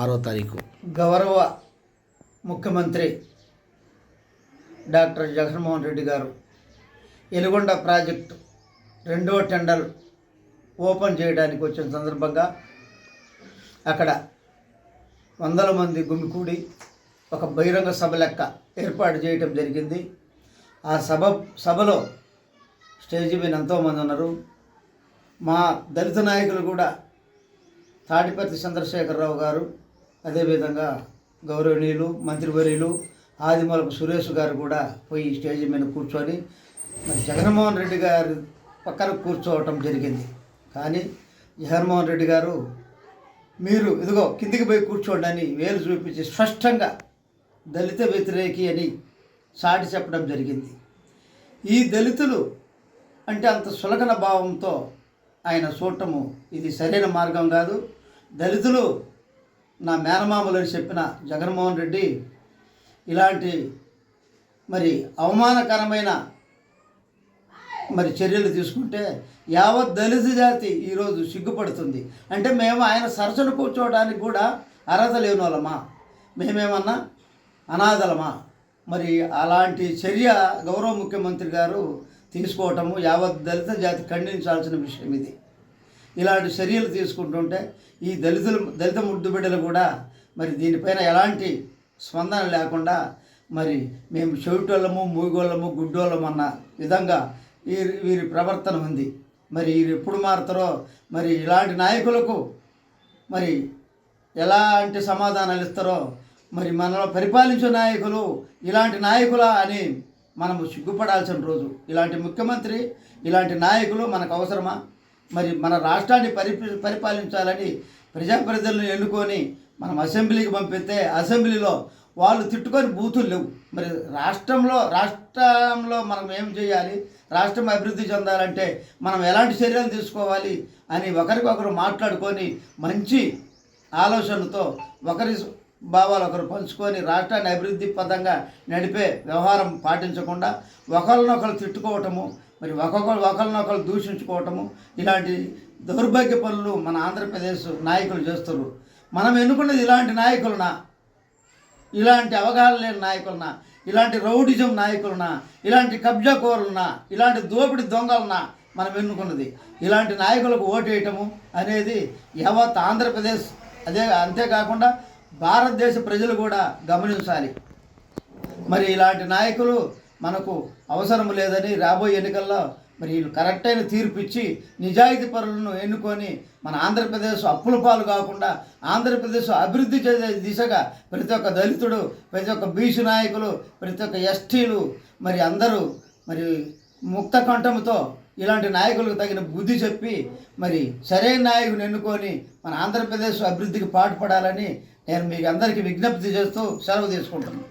ఆరో తారీఖు. గౌరవ ముఖ్యమంత్రి డాక్టర్ జగన్మోహన్ రెడ్డి గారు ఎలుగొండ ప్రాజెక్టు రెండో టెండర్ ఓపెన్ చేయడానికి వచ్చిన సందర్భంగా అక్కడ వందల మంది గుమికూడి ఒక బహిరంగ సభ లెక్క ఏర్పాటు చేయటం జరిగింది. ఆ సభ సభలో స్టేజ్ మీద ఎంతోమంది ఉన్నారు. మా దళిత నాయకులు కూడా తాడిపత్రి చంద్రశేఖరరావు గారు అదేవిధంగా గౌరవనీయులు మంత్రివర్యులు ఆదిమూలపు సురేష్ గారు కూడా పోయి స్టేజ్ మీద కూర్చొని మరి జగన్మోహన్ రెడ్డి గారు పక్కన కూర్చోవటం జరిగింది. కానీ జగన్మోహన్ రెడ్డి గారు మీరు ఇదిగో కిందికి పోయి కూర్చోండి అని వేలు చూపించి స్పష్టంగా దళిత వ్యతిరేకి అని సాటి చెప్పడం జరిగింది. ఈ దళితులు అంటే అంత సులకన భావంతో ఆయన చూడటము ఇది సరైన మార్గం కాదు. దళితులు నా మేనమామలు అని చెప్పిన జగన్మోహన్ రెడ్డి ఇలాంటి మరి అవమానకరమైన మరి చర్యలు తీసుకుంటే యావత్ దళిత జాతి ఈరోజు సిగ్గుపడుతుంది. అంటే మేము ఆయన సరసన కూర్చోవడానికి కూడా అర్హత లేని వాళ్ళమా? మేమేమన్నా అనాథలమా? మరి అలాంటి చర్య గౌరవ ముఖ్యమంత్రి గారు తీసుకోవటము యావత్ దళిత జాతి ఖండించాల్సిన విషయం ఇది. ఇలాంటి చర్యలు తీసుకుంటుంటే ఈ దళితులు దళిత ముద్దు బిడ్డలు కూడా మరి దీనిపైన ఎలాంటి స్పందన లేకుండా మరి మేము చెవిటోళ్ళము మూగోళ్ళము గుడ్డోళ్ళము అన్న విధంగా వీరి వీరి ప్రవర్తన ఉంది. మరి వీరు ఎప్పుడు మారుతారో మరి ఇలాంటి నాయకులకు మరి ఎలాంటి సమాధానాలు ఇస్తారో మరి మనలో పరిపాలించే నాయకులు ఇలాంటి నాయకులా అని మనము సిగ్గుపడాల్సిన రోజు. ఇలాంటి ముఖ్యమంత్రి ఇలాంటి నాయకులు మనకు అవసరమా? మరి మన రాష్ట్రాన్ని పరి పరిపాలించాలని ప్రజాప్రతినిధులను ఎన్నుకొని మనం అసెంబ్లీకి పంపిస్తే అసెంబ్లీలో వాళ్ళు తిట్టుకొని బూతులు లేవు. మరి రాష్ట్రంలో రాష్ట్రంలో మనం ఏం చేయాలి? రాష్ట్రం అభివృద్ధి చెందాలంటే మనం ఎలాంటి చర్యలు తీసుకోవాలి అని ఒకరికొకరు మాట్లాడుకొని మంచి ఆలోచనతో ఒకరి భావాలు ఒకరు పంచుకొని రాష్ట్రాన్ని అభివృద్ధి పదంగా నడిపే వ్యవహారం పాటించకుండా ఒకరినొకరు తిట్టుకోవటము మరి ఒక్కొక్కరు ఒకరినొకరు దూషించుకోవటము ఇలాంటి దౌర్భాగ్య పనులు మన ఆంధ్రప్రదేశ్ నాయకులు చేస్తారు. మనం ఎన్నుకున్నది ఇలాంటి నాయకులనా? ఇలాంటి అవగాహన లేని నాయకులనా? ఇలాంటి రౌడిజం నాయకులనా? ఇలాంటి కబ్జా కోరులనా? ఇలాంటి దోపిడి దొంగలనా? మనం ఎన్నుకున్నది. ఇలాంటి నాయకులకు ఓటేయటము అనేది యావత్ ఆంధ్రప్రదేశ్ అదే అంతేకాకుండా భారతదేశ ప్రజలు కూడా గమనించాలి. మరి ఇలాంటి నాయకులు మనకు అవసరం లేదని రాబోయే ఎన్నికల్లో మరి వీళ్ళు కరెక్ట్ అయిన తీర్పు ఇచ్చి నిజాయితీ పరులను ఎన్నుకొని మన ఆంధ్రప్రదేశ్ అప్పుల పాలు కాకుండా ఆంధ్రప్రదేశ్ అభివృద్ధి చేసే దిశగా ప్రతి ఒక్క దళితుడు ప్రతి ఒక్క బీసీ నాయకులు ప్రతి ఒక్క ఎస్టీలు మరి అందరూ మరి ముక్త కంఠంతో ఇలాంటి నాయకులకు తగిన బుద్ధి చెప్పి మరి సరైన నాయకుని ఎన్నుకొని మన ఆంధ్రప్రదేశ్ అభివృద్ధికి పాటుపడాలని నేను మీకు అందరికీ విజ్ఞప్తి చేస్తూ సెలవు తీసుకుంటున్నాను.